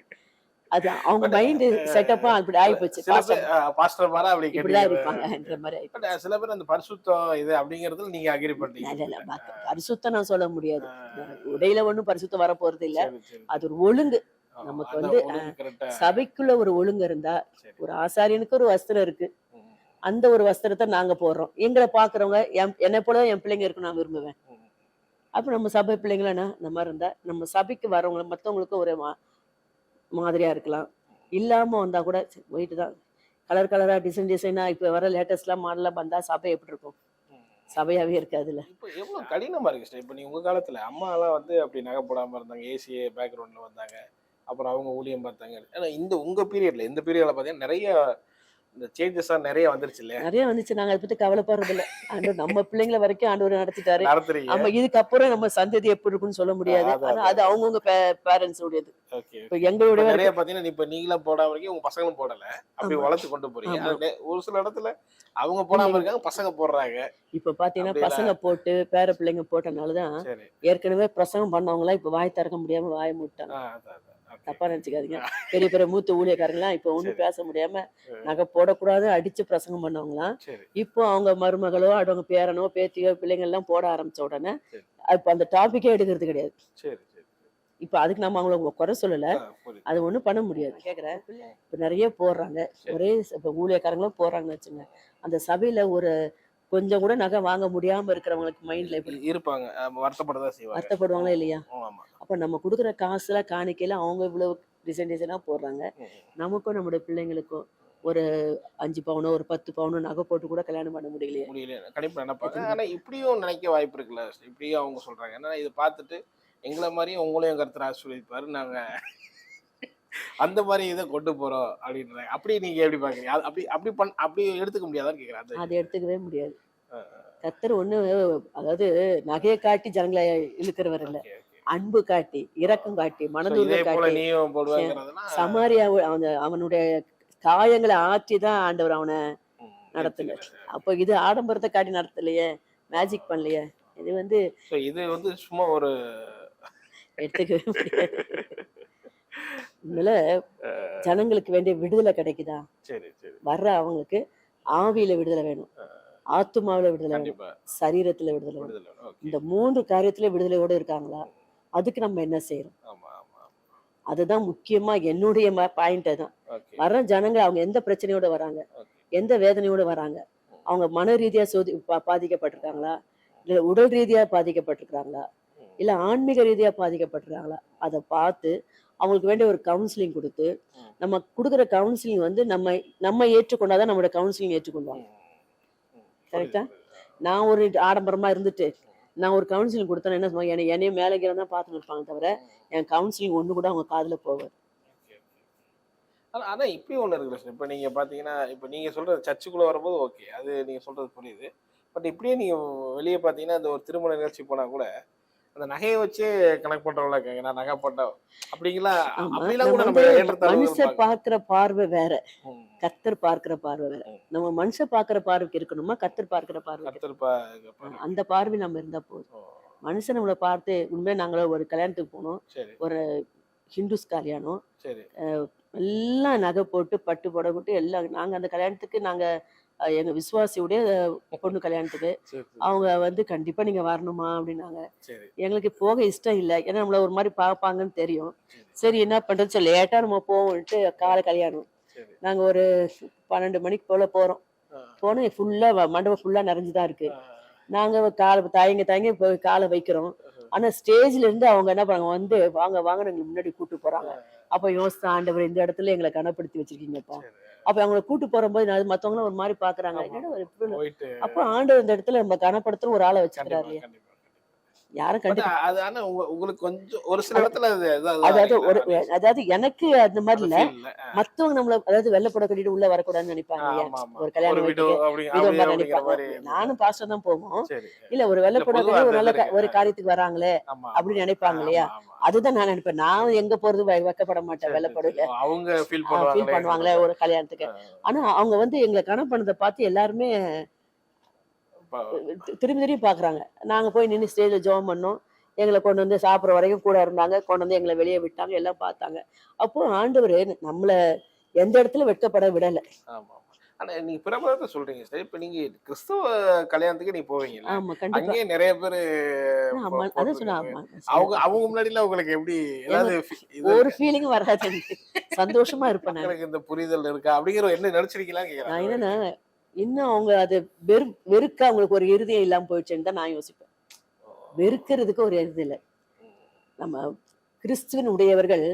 அது அவங்க மைண்டு செட்டப்பா அப்படி ஆயிப்போச்சு சில பாஸ்டர் பேர் பாஸ்டர் மாதிரி அப்படி இப்படிதான் இருப்பாங்கன்ற மாதிரி. பட் சில பேர் அந்த பரிசுத்தம் இது அப்படிங்கறதுல நீங்க அக்ரி இல்ல, இல்ல, மத்த- பரிசுத்தம் நான் சொல்ல முடியாது. உடையில ஒண்ணும் பரிசுத்தம் வர போறது இல்ல. அது ஒரு ஒழுங்கு. நமக்கு வந்து, சபைக்குள்ள ஒரு ஒழுங்கு இருந்தா. ஒரு ஆசாரியனுக்கு ஒரு வஸ்திரம் இருக்கு. அந்த ஒரு வஸ்திரத்தை நாங்க போடுறோம். எங்களை பாக்குறவங்க என் என்னை போல என் பிள்ளைங்க இருக்கும் நான் விரும்புவேன். அப்ப நம்ம சபை பிள்ளைங்களா இந்த மாதிரி இருந்தா நம்ம சபைக்கு வரவங்க மத்தவங்களுக்கும் ஒரு மா- மாதிரியா இருக்கலாம். இல்லாம வந்தா கூட போயிட்டு தான். கலர் கலரா டிசைன் டிசைனா இப்ப வர லேட்டஸ்ட்லாம் மாடலாம் வந்தா சபை எப்படி இருக்கும்? ம். சபையாவே இருக்காதுல்ல. இப்போ எவ்வளவு கடினமா இருக்கு sister. இப்போ நீ உங்க காலத்துல அம்மா எல்லாம் வந்து அப்படி நகை போடாம இருந்தாங்க ஏசி பேக்ரவுண்ட்ல வந்தாங்க. அப்புறம் அவங்க ஊழியம் பார்த்தாங்க. ஆனா இந்த உங்க பீரியட்ல இந்த பீரியட்ல பாத்தீங்கன்னா நிறைய இந்த சேஞ்சஸா நிறைய வந்துருச்சு இல்லையா? நிறைய வந்துச்சு. நாங்க அதை பத்தி கவலைப்படுறது இல்ல ஆண்டவர் நம்ம பிள்ளைங்கள வரைக்கும் ஆண்டவர் நடத்திட்டாரு. நடத்துறீங்க. ஆமா இதுக்கப்புறம் நம்ம சந்ததி எப்படி இருக்குன்னு சொல்ல முடியாது. ஆனா அது அவங்கவுங்க பேரண்ட்ஸ் உடையது இப்ப எங்களுடைய நிறைய பாத்தீங்கன்னா இப்ப நீங்களும் போடாம இருக்கீங்க உங்க பசங்களும் போடல. அப்படி. வளர்த்து கொண்டு போறீங்க. ஒரு சில இடத்துல அவங்க போடாம இருக்காங்க பசங்க போடுறாங்க. இப்ப பாத்தீங்கன்னா? பசங்க போட்டு பேர பிள்ளைங்க போட்டனாலதான் ஏற்கனவே பிரசங்கம் பண்ணவங்க எல்லாம் இப்ப வாய் திறக்க முடியாம வாய மூட்டாங்க தப்பா நினைச்சுக்காதீங்க. பெரிய பெரிய மூத்த ஊழியக்காரங்களாம் இப்ப ஒண்ணும். பேச முடியாம. நகை போடக்கூடாது அடிச்சு பிரசங்கம் பண்ணவங்களாம். இப்போ அவங்க மருமகளோ அவங்க பேரனோ பேத்தியோ பிள்ளைங்க எல்லாம் போட ஆரம்பிச்ச உடனே. இப்ப அந்த டாபிக்கே எடுக்கிறது கிடையாது. சரி சரி இப்ப அதுக்கு நம்ம அவங்கள குறை சொல்லல. அது ஒண்ணும் பண்ண முடியாது. கேக்குறேன். இப்ப நிறைய போடுறாங்க. ஒரே இப்ப ஊழியக்காரங்களும் போடுறாங்கன்னு வச்சுங்க அந்த சபையில ஒரு கொஞ்சம் கூட நகை வாங்க முடியாம இருக்கிறவங்களுக்கு மைண்ட்ல இருப்பாங்க. வருத்தப்படதான் செய்வாங்க. வருத்தப்படுவாங்களா இல்லையா? அப்ப நம்ம கொடுக்குற காசுல காணிக்கையில அவங்க இவ்வளவு டிசைன் டிசைனா போடுறாங்க. நமக்கும் நம்முடைய பிள்ளைங்களுக்கும் ஒரு அஞ்சு பவுனோ ஒரு பத்து பவுனோ நகை போட்டு கூட கல்யாணம் பண்ண முடியலையே. முடியல கண்டிப்பா நினைப்பாங்க ஆனா இப்படியும் நினைக்க வாய்ப்பு இருக்குல்ல. இப்படியும் அவங்க சொல்றாங்க. ஏன்னா இதை பார்த்துட்டு எங்களை மாதிரியும் உங்களையும் கருத்து ஆசீர்வதிப்பாரு நாங்க அந்த மாதிரி இதை கொண்டு போறோம் அப்படின்றாங்க அப்படி நீங்க எப்படி பாக்குறீங்க? அப்படி அப்படி பண் அப்படி எடுத்துக்க முடியாதான்னு கேக்குறேன். அது எடுத்துக்கவே முடியாது. கத்தர் ஒண்ணு அதாவது நகையை காட்டி ஜனங்களை இழுக்கிறவர் இல்ல. அன்பு காட்டி இரக்கம் காட்டி போல காட்டி சமாரியா அவன் அவனுடைய காயங்களை ஆற்றி தான் ஆண்டவர் அவனை நடத்தல. அப்போ இது ஆடம்பரத்தை காட்டி நடத்தலையே? மேஜிக் பண்ணலையே? இது வந்து இது வந்து சும்மா ஒரு எடுத்துக்கவே முடியாது. (laughs) உண்மையில ஜனங்களுக்கு வேண்டிய விடுதலை கிடைக்குதா? வர்ற அவங்களுக்கு ஆவியில விடுதலை வேணும். ஆத்துமாவில விடுதலை வேணும். சரீரத்துல விடுதலை வேணும். இந்த மூன்று காரியத்துல விடுதலையோட இருக்காங்களா? அதுக்கு நம்ம என்ன செய்யறோம்? அதுதான் முக்கியமா என்னுடைய பாயிண்ட் தான் வர்ற ஜனங்க அவங்க எந்த பிரச்சனையோட வராங்க? எந்த வேதனையோட வராங்க? அவங்க மன ரீதியா சோதி பாதிக்கப்பட்டிருக்காங்களா? இல்ல உடல் ரீதியா பாதிக்கப்பட்டிருக்காங்களா? இல்ல ஆன்மீக ரீதியா பாதிக்கப்பட்டிருக்காங்களா? அதை பார்த்து அவங்களுக்கு வேண்டிய ஒரு கவுன்சிலிங் கொடுத்து. நம்ம கொடுக்குற கவுன்சிலிங் வந்து நம்ம நம்ம ஏற்றுக்கொண்டாதான் நம்மளோட கவுன்சிலிங் ஏற்றுக்கொள்வாங்க. கரெக்டா? நான் ஒரு ஆடம்பரமா இருந்துட்டு நான் ஒரு கவுன்சிலிங் கொடுத்தேன் என்ன சொல்லுவாங்க என்னை என்னையும் மேலே கீழே தான் பார்த்துட்டு இருப்பாங்க தவிர என் கவுன்சிலிங் ஒண்ணு கூட அவங்க காதுல போவாது ஆனா ஆனா இப்படி ஒண்ணு இருக்குல்ல சார் இப்போ நீங்க பாத்தீங்கன்னா இப்போ நீங்க சொல்றது சர்ச்சுக்குள்ள வரும்போது ஓகே அது நீங்க சொல்றது புரியுது. பட் இப்படியே நீங்க வெளியே பாத்தீங்கன்னா இந்த ஒரு திருமண நிகழ்ச்சி போனா கூட அந்த நகையை வச்சு கணக்கு பண்றவங்களா இருக்காங்க. நான் நகை போட்டேன் அப்படிங்களா. அப்படிலாம் கூட நம்ம மனுஷ. பார்க்கிற பார்வை வேற. கத்தர் பார்க்கிற பார்வை வேற. நம்ம மனுஷ பார்க்கிற பார்வைக்கு இருக்கணுமா? கத்தர் பார்க்கிற பார்வை. அந்த பார்வை நம்ம இருந்தா போதும். மனுஷன் நம்மளை பார்த்து உண்மையா நாங்கள ஒரு கல்யாணத்துக்கு போனோம். ஒரு ஹிந்துஸ் கல்யாணம். எல்லாம் நகை போட்டு பட்டு புடவை போட்டு எல்லாம் நாங்க அந்த கல்யாணத்துக்கு நாங்க அஹ், எங்க விசுவாசியுடைய பொண்ணு கல்யாணத்துக்கு. அவங்க வந்து கண்டிப்பா நீங்க வரணுமா அப்படின்னாங்க. எங்களுக்கு போக இஷ்டம் இல்லை. ஏன்னா நம்மள ஒரு மாதிரி பார்ப்பாங்கன்னு தெரியும். சரி. என்ன பண்றது? சரி லேட்டா நம்ம போவோம்ட்டு காலை கல்யாணம். நாங்க ஒரு பன்னெண்டு மணிக்கு போல போறோம். ஆ, போனோம் ஃபுல்லா மண்டபம் ஃபுல்லா நிறைஞ்சுதான் இருக்கு. நாங்க காலை தயங்க தயங்க போய் காலை வைக்கிறோம். ஆனா ஸ்டேஜ்ல இருந்து அவங்க என்ன பண்ணாங்க? வந்து வாங்க வாங்க எங்களை முன்னாடி கூட்டு போறாங்க. அப்ப யோசித்த ஆண்டவர் இந்த இடத்துல எங்களை கனப்படுத்தி வச்சிருக்கீங்கப்பா. சரி. அப்ப அவங்களை கூட்டு போறபோது மத்தவங்களும் ஒரு மாதிரி பாக்குறாங்க. என்னடா ஒரு இப்படி போயிட்டு அப்ப ஆண்டவர் இந்த இடத்துல நம்ம கனப்படுத்துற ஒரு ஆளை வச்சுக்கிறாரு. யாரும் உங்க- உங்களுக்கு கொஞ்சம் ஒரு சில இடத்துல அது அது- அதாவது அது- ஒரு அது அதாவது எனக்கு அந்த மாதிரி இல்ல மத்தவங்க நம்மள அதாவது வெள்ளப்பட கட்டிட்டு உள்ள வரக்கூடாதுன்னு நினைப்பாங்க. ஒரு கல்யாண ஒரு வீட்டுக்கு விடோ அப்படி- விதோ அப்படி- மாதிரி அப்படிங்கிற மாதிரி. நினைப்பாங்க நானும் பாஸ்டர் தான் போவோம். இல்ல ஒரு பொதுவா கட்டி ஒரு நல்ல ஒரு. காரியத்துக்கு வராங்களே அப்படின்னு. நினைப்பாங்க இல்லையா. அதுதான் நான் நினைப்பேன். நான் எங்க போறது? வெ- வெட்கப்பட மாட்டேன். சரி. அவங்க ஃபீல் பண்ணுவாங்களே ஒரு கல்யாணத்துக்கு. ஆனா அவங்க வந்து எங்களை கணக்கு பண்ணதை பார்த்து எல்லாருமே திரும்பி திரும்பி பாக்குறாங்க. நாங்க போய் நின்று ஸ்டேஜ்ல ஜெபம் பண்ணோம். எங்களை கொண்டு வந்து சாப்பிட்ற வரைக்கும் கூட இருந்தாங்க. கொண்டு வந்து எங்களை வெளியே விட்டாங்க. எல்லாம் பார்த்தாங்க. அப்போ ஆண்டவர் நம்மள எந்த இடத்துல வெட்கப்பட விடல. ஆமா ஆமா. ஆனா நீங்க பிரபலத்தை சொல்றீங்க சார். இப்ப நீங்க கிறிஸ்தவ கல்யாணத்துக்கு நீ போவீங்கல்ல? ஆமா கண்டிப்பா. அங்கேயே நிறைய பேரு அதான் சொன்னா போட்டிருக்காங்க. அவங்க அவங்க முன்னாடில உங்களுக்கு எப்படி ஏதாவது ஒரு ஃபீலிங் வராது. எனக்கு. சந்தோஷமா இருப்பேன் மக்களுக்கு இந்த புரிதல் இருக்கா? அப்படிங்கிற என்ன நினைச்சிருக்கீங்களா நான் கேக்குறேன் என்னன்னா இன்னும் அவங்க அது வெறு வெறுக்க அவங்களுக்கு ஒரு இறுதியம் இல்லாம போயிடுச்சுன்னு தான் நான் யோசிப்பேன். வெறுக்கிறதுக்கு ஒரு இது இல்லை. நம்ம கிறிஸ்துவின் உடையவர்கள்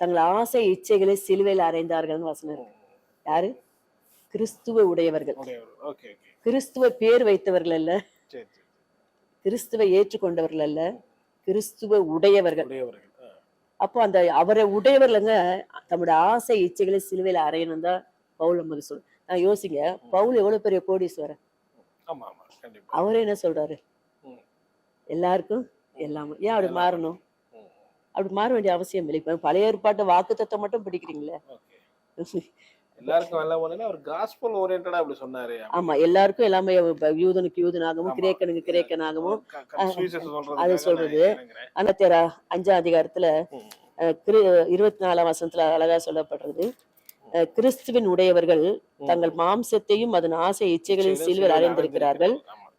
தங்கள் ஆசை இச்சைகளை சிலுவையில் அறைந்தார்கள்னு வசனம் இருக்கு. யாரு? கிறிஸ்துவ உடையவர்கள். கிறிஸ்துவ பேர் வைத்தவர்கள் அல்ல. கிறிஸ்துவை ஏற்றுக்கொண்டவர்கள் அல்ல. கிறிஸ்துவ உடையவர்கள். அப்போ அந்த அவரை உடையவர்கள்ங்க தம்முடைய ஆசை இச்சைகளை சிலுவையில் அறையணும் தான் பவுல் நமக்கு சொல்லு நான் யோசிங்க. பவுல் எவ்வளவு பெரிய கோடீஸ்வரர் அவரே என்ன சொல்றாரு. எல்லாருக்கும் எல்லாம். ஏன் அப்படி மாறணும். அப்படி மாற வேண்டிய அவசியம் இல்லை. இப்ப பழைய ஏற்பாட்டு வாக்குத்தத்தம் மட்டும் பிடிக்கிறீங்களே? (laughs) எல்லாருக்கும் எல்லாம் அவர் காஸ்பல் ஓரியன்டா அப்படி சொன்னாரு. ஆமா எல்லாருக்கும் எல்லாமே யூதனுக்கு யூதனாகவும். கிரேக்கனுக்கு கிரேக்கனாகவும் அது சொல்றது. இறங்குறேன். அன்னத்தேர அஞ்சாம் அதிகாரத்துல இருபத்தி நாலாம் வசனத்துல அழகா சொல்லப்படுறது. கிறிஸ்துவின் உடையவர்கள் தங்கள் மாம்சத்தையும் அதன் ஆசை இச்சைகளின் சிலுவையில் அறைந்திருக்கிறார்கள்.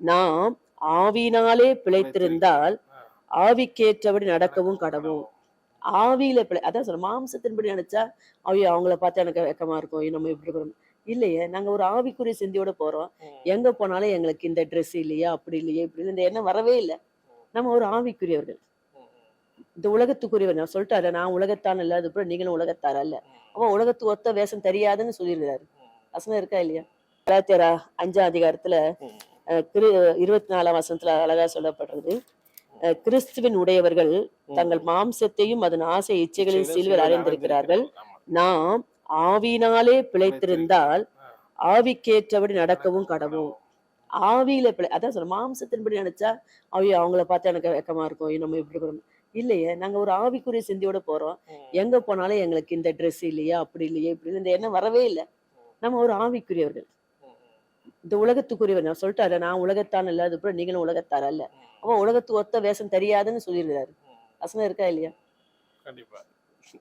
நாம் ஆவியினாலே பிழைத்திருந்தால் ஆவிக்கேற்றபடி நடக்கவும் கடவும் ஆவியில பிழை அதான் சொல்ல மாம்சத்தின்படி நினைச்சா ஐயோ அவங்கள பார்த்தா எனக்கு வெக்கமா இருக்கும் நம்ம இப்படி இருக்கணும். இல்லையே நாங்க ஒரு ஆவிக்குரிய சிந்தியோட போறோம். எங்க போனாலும் எங்களுக்கு இந்த Dress இல்லையா அப்படி இல்லையே இப்படி இந்த எண்ணம் வரவே இல்லை. நம்ம ஒரு ஆவிக்குரியவர்கள். இந்த உலகத்துக்குரியவர் நான் சொல்லிட்டாரு நான் உலகத்தான் இல்ல அது அப்புறம் நீங்களும் உலகத்தார் அல்ல. அவன் உலகத்து ஒத்த வேஷம் தெரியாதுன்னு சொல்லியிருக்கிறாரு. வசனம் இருக்கா இல்லையா? கலாத்தியரா அஞ்சாம் அதிகாரத்துல கிரு இருபத்தி நாலாம் வசனத்துல அழகா சொல்லப்படுறது. கிறிஸ்துவின் உடையவர்கள் தங்கள் மாம்சத்தையும் அதன் ஆசை இச்சைகளின் சிலுவையில் அறைந்திருக்கிறார்கள். நாம் ஆவியினாலே பிழைத்திருந்தால் ஆவிக்கேற்றபடி நடக்கவும் கடவும். ஆவியில பிழை அதான் சொல்ல மாம்சத்தின்படி நினைச்சா ஐயோ அவங்கள பார்த்தா எனக்கு வெக்கமா இருக்கும் நம்ம இப்படி இருக்கணும் இல்லையே நாங்க ஒரு ஆவிக்குரிய சிந்தியோட போறோம். எங்க போனாலும் எங்களுக்கு இந்த Dress இல்லையா அப்படி இல்லையே இப்படி இல்லை, இந்த எண்ணம் வரவே இல்லை. நம்ம ஒரு ஆவிக்குரியவர்கள். இந்த உலகத்துக்குரியவர் நான் சொல்லிட்டாரு நான் உலகத்தான் இல்ல அது அப்புறம் நீங்களும் உலகத்தார் அல்ல. அவன் உலகத்து ஒத்த வேஷம் தெரியாதுன்னு சொல்லியிருக்கிறாரு. வசனம் இருக்கா இல்லையா? கண்டிப்பா.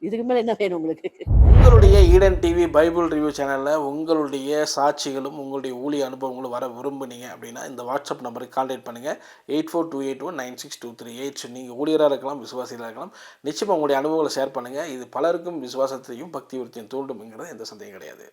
இதுக்கு மேலே என்ன வேணும் உங்களுக்கு? உங்களுடைய ஈடன் டிவி பைபிள் ரிவ்யூ சேனலில் உங்களுடைய சாட்சிகளும் உங்களுடைய ஊழிய அனுபவங்களும் வர விரும்புனீங்க அப்படின்னா இந்த வாட்ஸ்அப் நம்பருக்கு கான்டாக்ட் பண்ணுங்கள் eight four two eight one nine six two three eight நீங்கள் ஊழியராக இருக்கலாம் விசுவாசிகளாக இருக்கலாம். நிச்சயமாக உங்களுடைய அனுபவங்களை ஷேர் பண்ணுங்கள் இது பலருக்கும் விசுவாசத்தையும் பக்தி உறுத்தியும் தூண்டும்ங்கிறது எந்த சந்தேகம் கிடையாது.